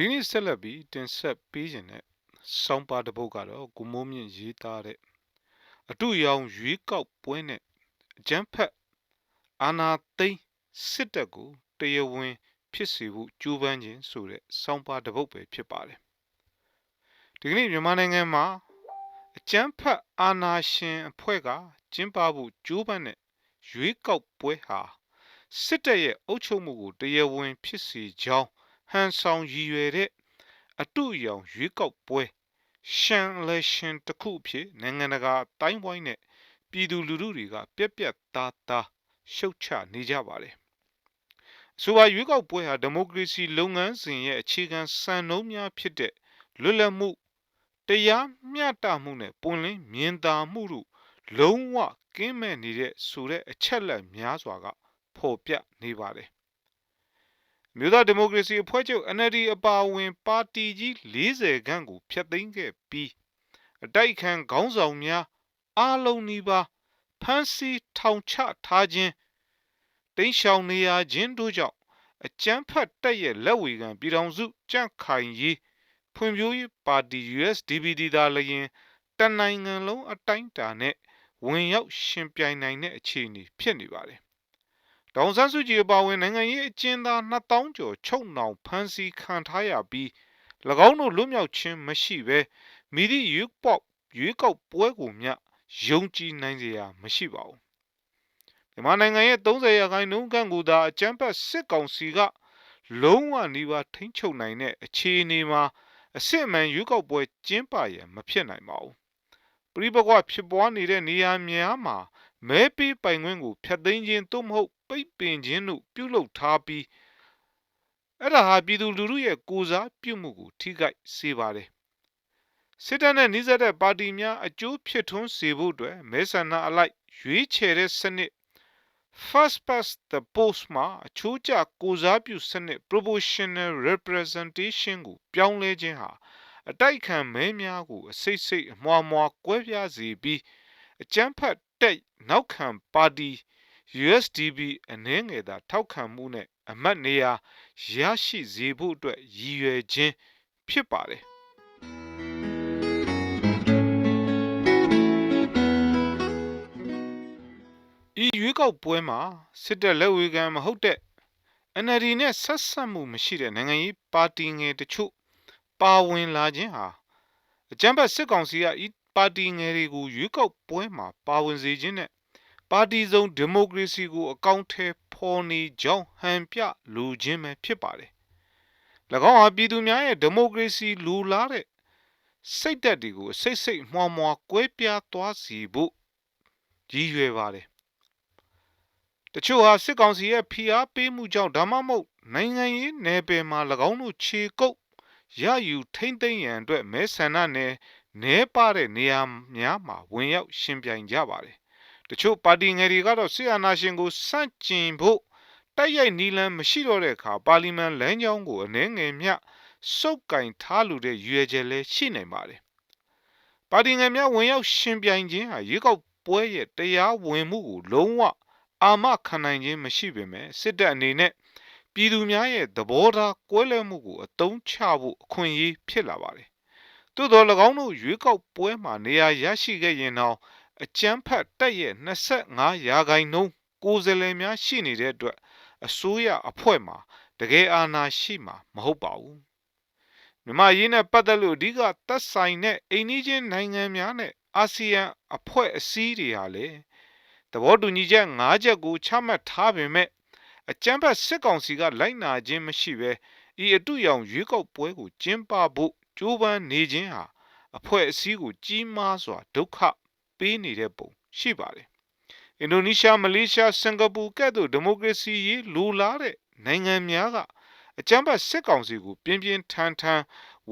ဒီနေ့ဆက်လက်ပြီးတင်ဆက်ပေးခြင်းတဲ့စောင်းပါတစ်ပုဒ်ကတော့ကိုမိုးမြင့်ရေးသားတဲ့အတူရောင်ရွေးကောက်ပွဲနဲ့အကျန်းဖက်အာနာသိန်းစစ်တပ်ကိုတရားဝင် ဖြစ်စေဖို့ကြိုးပမ်းခြင်းဆိုတဲ့စောင်းပါတစ်ပုဒ်ပဲဖြစ်ပါတယ်ဒီကနေ့မြန်မာနိုင်ငံမှာအကျန်းဖက်အာနာရှင်အဖွဲ့ကကျင်းပဖို့ကြိုးပမ်းတဲ့ရွေးကောက်ပွဲဟာစစ်တပ်ရဲ့အုပ်ချုပ်မှုကိုတရားဝင် ဖြစ်စေကြောင်း ဟန်ဆောင်ရည်ရွယ်တဲ့အတူရောင်ရွေးကောက်ပွဲရှန်လက်ရှင်တစ်ခုအဖြစ်နိုင်ငံတကာတိုင်းဝိုင်းနဲ့ပြည်သူလူထုတွေကပြက်ပြက်သားသားရှုတ်ချနေကြပါတယ်။ဆိုပါရွေးကောက်ပွဲဟာဒီမိုကရေစီလုပ်ငန်းစဉ်ရဲ့အခြေခံစံနှုန်းများဖြစ်တဲ့လွတ်လပ်မှုတရားမျှတမှုနဲ့ပွင့်လင်းမြင်သာမှုတို့လုံးဝကင်းမဲ့နေတဲ့ဆိုတဲ့အချက်လက်များစွာကဖော်ပြနေပါတယ် မြို့သားဒီမိုကရေစီအဖွဲ့ချုပ် NLD အပါအဝင် ပါတီကြီး40ခန့်ကိုဖျက်သိမ်းခဲ့ပြီးအတိုက်ခံခေါင်းဆောင်များအားလုံးနီးပါးဖမ်းဆီးထောင်ချထားခြင်းတိန့်ရှောင်နေရခြင်းတို့ကြောင့်အကြမ်းဖက်တက်ရဲ့လက်ဝေခံပြည်တော်စုကြန့်ခိုင်ရေးဖွံ့ဖြိုးရေးပါတီ USDPD သာလျင်တနိုင်ငံလုံးအတိုင်းအတာနဲ့ဝင်ရောက်ရှင်ပြိုင်နိုင်တဲ့အခြေအနေဖြစ်နေပါတယ် ဒေါန်ဆန်းစုကြည်အပါအဝင်နိုင်ငံရေးအကျဉ်းသား2000ကျော်ချုပ်နှောင်ဖမ်းဆီးခံထားရပြီး၎င်းတို့လွတ်မြောက်ခြင်းမရှိဘဲမိသည့်ရွေးပေါက်ရွေးကောက်ပွဲကိုမျှယုံကြည်နိုင်စရာမရှိပါဘူးမြန်မာနိုင်ငံရဲ့30ရာခိုင်နှုန်းခန့်ကိုသာအကြမ်းဖက်စစ်ကောင်စီကလုံးဝနှီးပါထိန်းချုပ်နိုင်တဲ့အခြေအနေမှာအစစ်အမှန်ရွေးကောက်ပွဲကျင်းပရန်မဖြစ်နိုင်ပါဘူးပြိပကွဖြစ်ပွားနေတဲ့နေရာများမှာ မဲပေးပိုင်ခွင့်ကိုဖျက်သိမ်းခြင်းသို့မဟုတ်ပိတ်ပင်ခြင်းတို့ပြုလုပ်ထားပြီးအဲ့ဒါဟာပြည်သူလူထုရဲ့ကိုစားပြုမှုကိုထိခိုက်စေပါတယ်စစ်တပ်နဲ့နှိစက်တဲ့ပါတီများအကျိုးဖြစ်ထွန်းစေဖို့အတွက်မဲဆန္ဒအလိုက်ရွေးချယ်တဲ့စနစ် first past the post မှာအချိုးကျကိုစားပြုစနစ် proportional representation ကိုပြောင်းလဲခြင်းဟာအတိုက်ခံမဲများကိုအစိတ်စိတ်အမွားမွားကွဲပြားစေပြီးအကြမ်းဖက် တက်နောက်ခံပါတီ USDP အနှင်းငယ်သာထောက်ခံမှုနဲ့အမတ်နေရာရရှိစေဖို့အတွက်ရည်ရွယ်ခြင်းဖြစ်ပါတယ်ဤရွေးကောက်ပွဲမှာစစ်တပ်လက်ဝေခံမဟုတ်တဲ့ NLD နဲ့ဆက်ဆက်မှုမရှိတဲ့နိုင်ငံရေးပါတီငယ်တချို့ပါဝင်လာခြင်းဟာအကြံဖတ်စစ်ကောင်စီကဤ ပါတီငယ်တွေကိုရွေးကောက်ပွဲမှာပါဝင်စေခြင်းနဲ့ပါတီစုံဒီမိုကရေစီကိုအကောင့်ထဲဖော်နေကြောင်းဟန်ပြလိုခြင်းပဲဖြစ်ပါတယ်။၎င်းဟာပြည်သူများရဲ့ဒီမိုကရေစီလူလားတဲ့စိတ်သက်တွေကိုစိတ်စိတ်မှွားမှွားကွဲပြားသွားစီဖို့ရည်ရွယ်ပါတယ်။တချို့ဟာစစ်ကောင်စီရဲ့ဖိအားပေးမှုကြောင့်ဒါမှမဟုတ်နိုင်ငံရေးနယ်ပယ်မှာ၎င်းတို့ခြေကုပ်ရယူထိမ့်သိမ့်ရန်အတွက်မဲဆန္ဒနယ် နဲပါတဲ့နေရာများမှာဝင်ရောက်ရှင်ပြိုင်ကြပါတယ်တချို့ပါတီငယ်တွေကတော့ဆီအာနာရှင်ကိုစန့်ကျင်ဖို့တိုက်ရိုက်နီလန်းမရှိတော့တဲ့အခါပါလီမန်လမ်းကြောင်းကိုအနှဲငယ်မျှစုပ်ကင်ထားလူတဲ့ရွေကျဲလဲရှိနိုင်ပါတယ်ပါတီငယ်များဝင်ရောက်ရှင်ပြိုင်ခြင်းဟာရွေးကောက်ပွဲရဲ့တရားဝင်မှုကိုလုံးဝအာမခံနိုင်ခြင်းမရှိပေမဲ့စစ်တပ်အနေနဲ့ပြည်သူများရဲ့သဘောထားကွဲလွဲမှုကိုအတုံးချဖို့အခွင့်အရေးဖြစ်လာပါတယ်။ သို့တော်၎င်းတို့ရွေးကောက်ပွဲမှာနေရာရရှိခဲ့ရင်တော့အကြမ်းဖက်တက်ရဲ့25ရာခိုင်နှုန်းကိုယ်စားလှယ်များရှိနေတဲ့အတွက်အစိုးရအဖွဲ့မှာတကယ်အာဏာရှိမှာမဟုတ်ပါဘူး။မြန်မာရင်းနဲ့ပတ်သက်လို့အဓိကသက်ဆိုင်တဲ့အိန္ဒိချင်းနိုင်ငံများနဲ့အာဆီယံအဖွဲ့အစည်းတွေဟာလေသဘောတူညီချက်၅ချက်ကိုချမှတ်ထားပေမဲ့အကြမ်းဖက်စစ်ကောင်စီကလိုက်နာခြင်းမရှိဘဲဤအတူရောင်ရွေးကောက်ပွဲကိုကျင်းပဖို့ ကြိုးပမ်းနေခြင်းဟာအဖွဲ့အစည်းကိုကြီးမားစွာဒုက္ခပေးနေတဲ့ပုံရှိပါတယ်။အင်ဒိုနီးရှားမလေးရှားစင်ကာပူကဲ့သို့ဒီမိုကရေစီရေးလိုလားတဲ့နိုင်ငံများကအကြမ်းဖက်စစ်ကောင်စီကိုပြင်းပြင်းထန်ထန်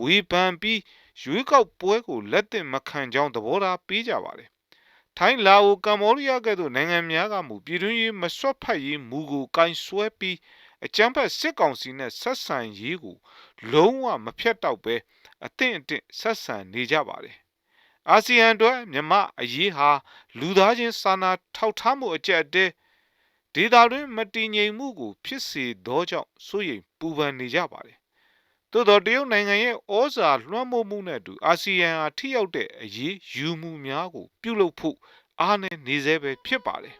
ဝေဖန်ပြီးရွေးကောက်ပွဲကိုလက်သင့်မခံကြောင်းသဘောထားပေးကြပါတယ်ထိုင်းလာအိုကမ္ဘောဒီးယားကဲ့သို့နိုင်ငံများကမူပြည်တွင်းရေးမစွတ်ဖက်ရေးမူကိုကင်ဆွဲပြီး အကြမ်းဖက်စစ်ကောင်စီနဲ့ဆက်ဆံရေးကိုလုံးဝမဖြတ်တောက်ပဲအသင့်အတင့်ဆက်ဆံနေကြပါတယ်အာဆီယံအတွက်မြမအရေးဟာလူသားချင်းစာနာထောက်ထားမှုအကျက်အတဲဒေသတွင်းမတည်ငြိမ်မှုကို ဖြစ်စေသောကြောင့်စိုးရိမ်ပူပန်နေကြပါတယ်။သို့သို့သောတရုတ်နိုင်ငံရဲ့ဩဇာလွှမ်းမိုးမှုနဲ့အတူအာဆီယံဟာထိရောက်တဲ့အရေးယူမှုများကို ပြုလုပ်ဖို့အားနည်းနေသေးပဲဖြစ်ပါတယ်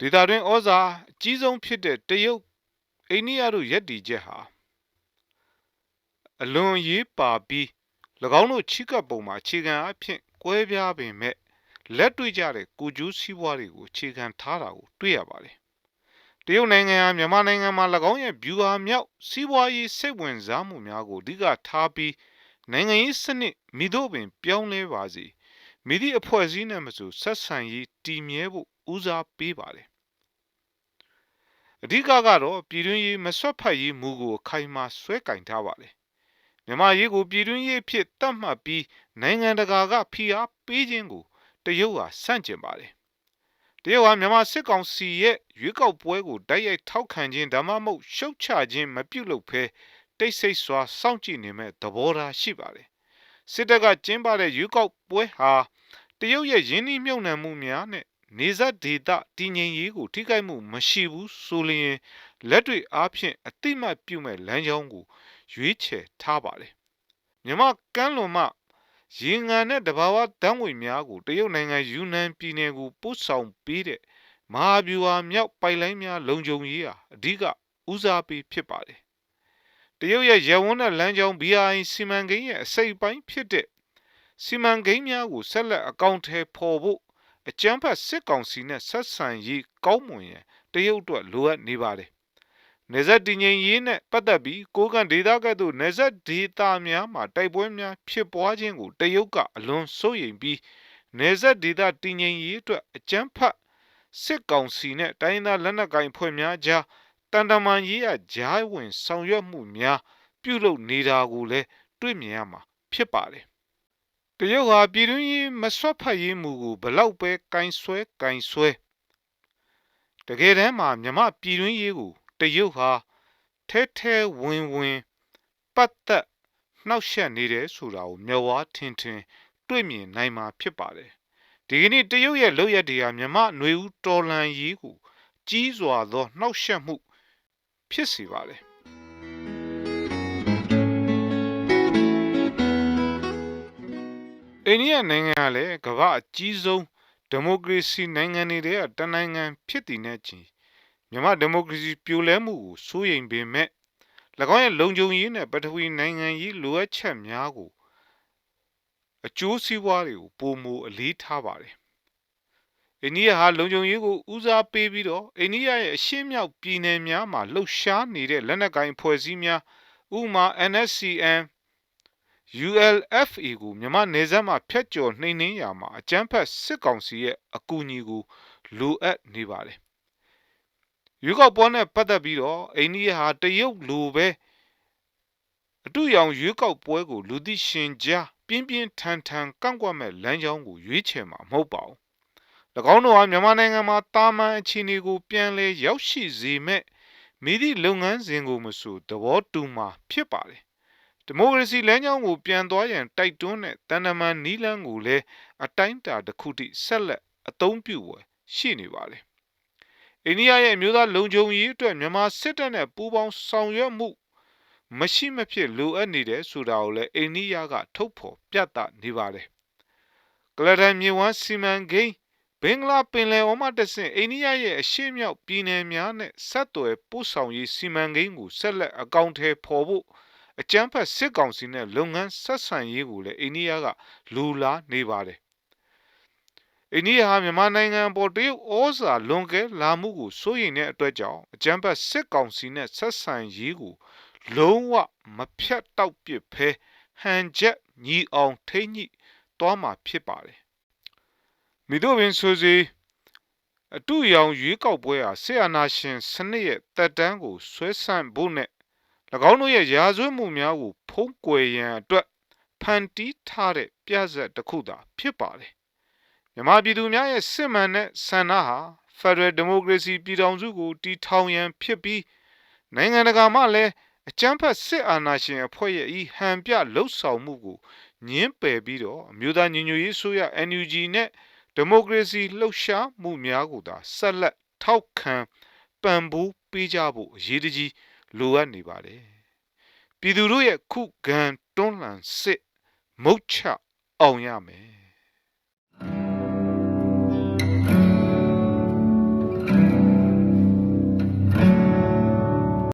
ဒေသတွင်းဩဇာအကြီးဆုံးဖြစ်တဲ့တရုတ်အိန္ဒိယတို့ယက်တီချက်ဟာအလွန်ရေးပါပြီး၎င်းတို့ချိကပ်ပုံမှာအခြေခံအဖြစ်ကွဲပြားပေမဲ့လက်တွေ့ကြတဲ့ကိုကျိုးစည်းပွားတွေကိုအခြေခံထားတာကိုတွေ့ရပါတယ်။တရုတ်နိုင်ငံဟာမြန်မာနိုင်ငံမှာ၎င်းရဲ့ဗျူဟာမြောက်စီးပွားရေးစိတ်ဝင်စားမှုများကိုအဓိကထားပြီးနိုင်ငံရေးစနစ်မိတို့ပင်ပြောင်းလဲပါစေမိသည့်အဖွဲ့အစည်းနဲ့မဆိုဆက်ဆံရေးတည်မြဲဖို့ ဦးစားပေးပါတယ်။အဓိကကတော့ပြည်တွင်းရေးမဆွတ်ဖက်ရေးမူကိုခိုင်မာဆွဲကင်ထားပါတယ်။မြန်မာရေးကိုပြည်တွင်းရေးဖြစ်တတ်မှတ်ပြီးနိုင်ငံတကာကဖိအားပေးခြင်းကိုတရုတ်ဟာဆန့်ကျင်ပါတယ်။တရုတ်ဟာမြန်မာစစ်ကောင်စီရဲ့ရွေးကောက်ပွဲကိုတိုက်ရိုက်ထောက်ခံခြင်းဒါမှမဟုတ်ရှုတ်ချခြင်းမပြုလုပ်ဘဲတိတ်ဆိတ်စွာစောင့်ကြည့်နေမဲ့သဘောထားရှိပါတယ်။စစ်တပ်ကကျင်းပတဲ့ရွေးကောက်ပွဲဟာတရုတ်ရဲ့ယင်းနှိမ့်မြုံနှံမှုများနဲ့ နေဇက်ဒေတာတည်ငြိမ်ရေးကိုထိခိုက်မှုမရှိဘူးဆိုလျင်လက်တွေ့အားဖြင့်အတိမတ်ပြုမဲ့လမ်းကြောင်းကိုရွေးချယ်ထားပါတယ်။မြမကမ်းလွန်မှရေငန်နဲ့တဘာဝတန်းငွေများကိုတရုတ်နိုင်ငံယူနန်ပြည်နယ်ကိုပို့ဆောင်ပေးတဲ့မဟာဗျူဟာမြောက်ပိုက်လိုင်းများလုံခြုံရေးဟာအဓိကဦးစားပေးဖြစ်ပါတယ်။တရုတ်ရဲ့ရဝန်းတဲ့လမ်းကြောင်း BRI စီမံကိန်းရဲ့အစိပ်ပိုင်းဖြစ်တဲ့စီမံကိန်းများကိုဆက်လက်အကောင့်ထဲပေါ်ဖို့ အကြမ်းဖက်စစ်ကောင်စီနဲ့ဆက်ဆံရေးကောင်းမွန်ရန်တရုတ်အတွက်လိုအပ်နေပါတယ်နေဆက်တည်ငြိမ်ရေးနဲ့ပတ်သက်ပြီးကိုကန်ဒေသကဲ့သို့နေဆက်ဒေသများမှာတိုက်ပွဲများဖြစ်ပွားခြင်းကိုတရုတ်ကအလွန်စိုးရိမ်ပြီးနေဆက်ဒေသတည်ငြိမ်ရေးအတွက်အကြမ်းဖက်စစ်ကောင်စီနဲ့တိုင်းသားလက်နက်ကိုင်ဖွဲ့များကြားတန်တမန်ရေးရကြားဝင်ဆောင်ရွက်မှုများပြုလုပ်နေတာကိုလည်းတွေ့မြင်ရမှာဖြစ်ပါတယ် တရုတ်ဟာပြည်တွင်းရေးမဆွတ်ဖက်ရေးမူကိုဘလောက်ပဲကင်ဆွဲကင်ဆွဲတကယ်တမ်းမှာမြမပြည်တွင်းရေးကိုတရုတ်ဟာထဲထဲဝင်ဝင်ပတ်သက်နှောက်ယှက်နေတယ်ဆိုတာကိုမျက်ဝါးထင်ထင်တွေ့မြင်နိုင်မှာဖြစ်ပါတယ်ဒီကနေ့တရုတ်ရဲ့လုပ်ရက်တွေဟာမြမຫນွေဦးတော်လန်ရေးကိုကြီးစွာသောနှောက်ယှက်မှုဖြစ်စေပါတယ် အိန္ဒိယနိုင်ငံကလည်းကမ္ဘာအကြီးဆုံးဒီမိုကရေစီနိုင်ငံတွေကတနိုင်ငံဖြစ်တည်နေချင်းမြန်မာဒီမိုကရေစီပြိုလဲမှုကိုစိုးရိမ်ပေမဲ့၎င်းရဲ့လုံခြုံရေးနဲ့ပထဝီနိုင်ငံရေးလိုအပ်ချက်များကိုအကျိုးစီးပွားတွေကိုပုံမူအလေးထားပါတယ်။အိန္ဒိယဟာလုံခြုံရေးကိုဦးစားပေးပြီးတော့အိန္ဒိယရဲ့အရှေ့မြောက်ပြည်နယ်များမှာလှုပ်ရှားနေတဲ့လက်နက်ကိုင်ဖွဲ့စည်းများဥမာ NSCN ULFA ကိုမြန်မာနေဆက်မှာဖျက်ကျော်နှိမ်နင်းရာမှာအကြမ်းဖက်စစ်ကောင်စီရဲ့အကူအညီကိုလိုအပ်နေပါတယ်ရွေးကောက်ပွဲနဲ့ပတ်သက်ပြီးတော့အိန္ဒိယဟာတရုတ်လိုပဲအတူရောင်ရွေးကောက်ပွဲကိုလူသိရှင်ကြားပြင်းပြင်းထန်ထန်ကန့်ကွက်မဲ့လမ်းကြောင်းကိုရွေးချယ်မှာမဟုတ်ပါဘူး။၎င်းတို့ဟာမြန်မာနိုင်ငံမှာတာမန်အခြေအနေကိုပြန်လည်ရောက်ရှိစေမဲ့မိသည့်လုပ်ငန်းစဉ်ကိုမဆိုသဘောတူမှာဖြစ်ပါတယ်။ ဒီမိုကရေစီလမ်းကြောင်းကိုပြန်သွားရန်တိုက်တွန်းတဲ့တန်တမန်နီးလန်းကိုလည်းအတိုင်းတာတစ်ခုထိဆက်လက်အသုံးပြုဝယ်ရှိနေပါတယ်အိန္ဒိယရဲ့အမျိုးသားလုံခြုံရေးအတွက်မြန်မာစစ်တပ်နဲ့ပူးပေါင်းဆောင်ရွက်မှုမရှိမဖြစ်လိုအပ်နေတယ်ဆိုတာကိုလည်းအိန္ဒိယကထုတ်ဖော်ပြသနေပါတယ်။ကလဒန်မြေဝမ်းစီမံကိန်းဘင်္ဂလားပင်လယ်အော်မှတဆင့်အိန္ဒိယရဲ့အရှေ့မြောက်ပြည်နယ်များနဲ့ဆက်သွယ်ပို့ဆောင်ရေးစီမံကိန်းကိုဆက်လက်အကောင့်ထဲပေါ်ဖို့ အကြမ်းဖက်စစ်ကောင်စီနဲ့လုပ်ငန်းဆက်ဆံရေးကိုလည်းအိန္ဒိယကလူလာနေပါတယ်အိန္ဒိယဟာမြန်မာနိုင်ငံပေါ်တရုတ်ဩဇာလွန်ကဲလာမှုကိုစိုးရိမ်တဲ့အတွက်ကြောင့်အကြမ်းဖက်စစ်ကောင်စီနဲ့ဆက်ဆံရေးကိုလုံးဝမဖြတ်တောက်ပစ်ဖဲဟန်ချက်ညီအောင်ထိမ့်ညှိသွားမှာဖြစ်ပါတယ်မိတို့ပင်ဆိုစီအတူရောင်ရွေးကောက်ပွဲဟာဆီယနာရှင်စနစ်ရဲ့တက်တန်းကိုဆွဲဆန့်ဖို့နဲ့၎ င်းတို့ရဲ့ရာဇဝတ်မှုများကိုဖုံးကွယ်ရန်အတွက်ဖန်တီးထားတဲ့ပြဇက်တစ်ခုသာဖြစ်ပါတယ်မြန်မာပြည်သူများရဲ့စစ်မှန်တဲ့ဆန္ဒဟာ Federal Democracy ပြည်ထောင်စုကိုတည်ထောင်ရန်ဖြစ်ပြီးနိုင်ငံတကာမှလည်းအကြမ်းဖက်စစ်အာဏာရှင်အဖွဲ့ရဲ့ဤဟန်ပြလှုပ်ဆောင်မှုကိုညှင်းပယ်ပြီးတော့အမျိုးသားညီညွတ်ရေးဆိုရ NUG နဲ့ဒီမိုကရေစီလှုပ်ရှားမှုများကိုသာဆက်လက်ထောက်ခံပံ့ပိုးပေးကြဖို့အရေးတကြီး လိုအပ်နေပါတယ်ပြည်သူတို့ရဲ့ခုခံတွန်းလှန်စစ်မုတ်ချအောင်ရမယ်